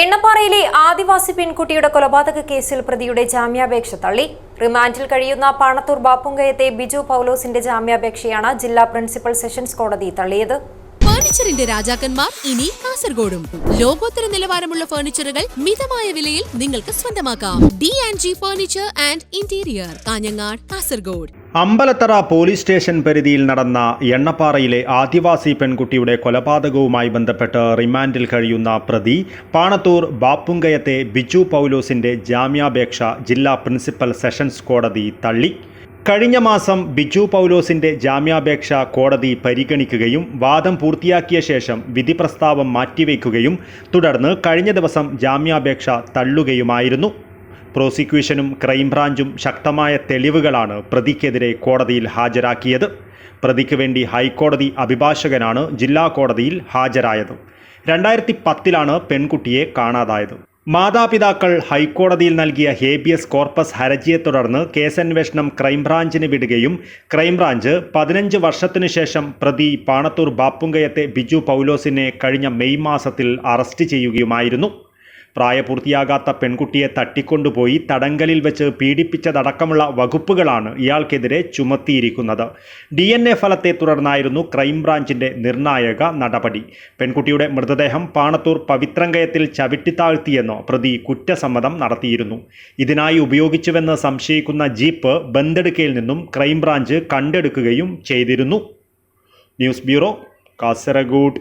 എണ്ണപ്പാറയിലെ ആദിവാസി പെൺകുട്ടിയുടെ കൊലപാതക കേസിൽ പ്രതിയുടെ ജാമ്യാപേക്ഷ തള്ളി. റിമാൻഡിൽ കഴിയുന്ന പാണത്തൂർ ബാപ്പുങ്കയത്തെ ബിജു പൗലോസിന്റെ ജാമ്യാപേക്ഷയാണ് ജില്ലാ പ്രിൻസിപ്പൽ സെഷൻസ് കോടതി തള്ളിയത്. ഫർണിച്ചറിന്റെ രാജാക്കന്മാർ ഇനി കാസർഗോഡും. ലോകോത്തര നിലവാരമുള്ള ഫർണിച്ചറുകൾ മിതമായ വിലയിൽ നിങ്ങൾക്ക് സ്വന്തമാക്കാം. D and G furniture and interior Kanhangad Kasaragod. Ambalathara police station പരിധിയിൽ നടന്ന എണ്ണപ്പാറയിലെ ആദിവാസി പെൺകുട്ടിയുടെ കൊലപാതകവുമായി ബന്ധപ്പെട്ട് റിമാൻഡിൽ കഴിയുന്ന പ്രതി പാണത്തൂർ ബാപ്പുങ്കയത്തെ ബിജു പൗലോസിന്റെ ജാമ്യാപേക്ഷ ജില്ലാ പ്രിൻസിപ്പൽ സെഷൻസ് കോടതി തള്ളി. കഴിഞ്ഞ മാസം ബിജു പൗലോസിന്റെ ജാമ്യാപേക്ഷ കോടതി പരിഗണിക്കുകയും വാദം പൂർത്തിയാക്കിയ ശേഷം വിധി പ്രസ്താവം മാറ്റിവെക്കുകയും തുടർന്ന് കഴിഞ്ഞ ദിവസം ജാമ്യാപേക്ഷ തള്ളുകയുമായിരുന്നു. പ്രോസിക്യൂഷനും ക്രൈംബ്രാഞ്ചും ശക്തമായ തെളിവുകളാണ് പ്രതിക്കെതിരെ കോടതിയിൽ ഹാജരാക്കിയത്. പ്രതിക്ക് വേണ്ടി ഹൈക്കോടതി അഭിഭാഷകനാണ് ജില്ലാ കോടതിയിൽ ഹാജരായത്. രണ്ടായിരത്തി പത്തിലാണ് പെൺകുട്ടിയെ കാണാതായത്. മാതാപിതാക്കൾ ഹൈക്കോടതിയിൽ നൽകിയ ഹേബിയസ് കോർപ്പസ് ഹർജിയെ തുടർന്ന് കേസന്വേഷണം ക്രൈംബ്രാഞ്ചിന് വിടുകയും ക്രൈംബ്രാഞ്ച് പതിനഞ്ച് വർഷത്തിനു ശേഷം പ്രതി പാണത്തൂർ ബാപ്പുങ്കയത്തെ ബിജു പൗലോസിനെ കഴിഞ്ഞ മെയ് മാസത്തിൽ അറസ്റ്റ് ചെയ്യുകയുമായിരുന്നു. പ്രായപൂർത്തിയാകാത്ത പെൺകുട്ടിയെ തട്ടിക്കൊണ്ടുപോയി തടങ്കലിൽ വെച്ച് പീഡിപ്പിച്ചതടക്കമുള്ള വകുപ്പുകളാണ് ഇയാൾക്കെതിരെ ചുമത്തിയിരിക്കുന്നത്. ഡി ഫലത്തെ തുടർന്നായിരുന്നു ക്രൈംബ്രാഞ്ചിന്റെ നിർണായക നടപടി. പെൺകുട്ടിയുടെ മൃതദേഹം പാണത്തൂർ പവിത്രങ്കയത്തിൽ ചവിട്ടിത്താഴ്ത്തിയെന്നോ പ്രതി കുറ്റസമ്മതം നടത്തിയിരുന്നു. ഇതിനായി ഉപയോഗിച്ചുവെന്ന് സംശയിക്കുന്ന ജീപ്പ് ബന്തെടുക്കയിൽ നിന്നും ക്രൈംബ്രാഞ്ച് കണ്ടെടുക്കുകയും ചെയ്തിരുന്നു. News bureau Kasaragod.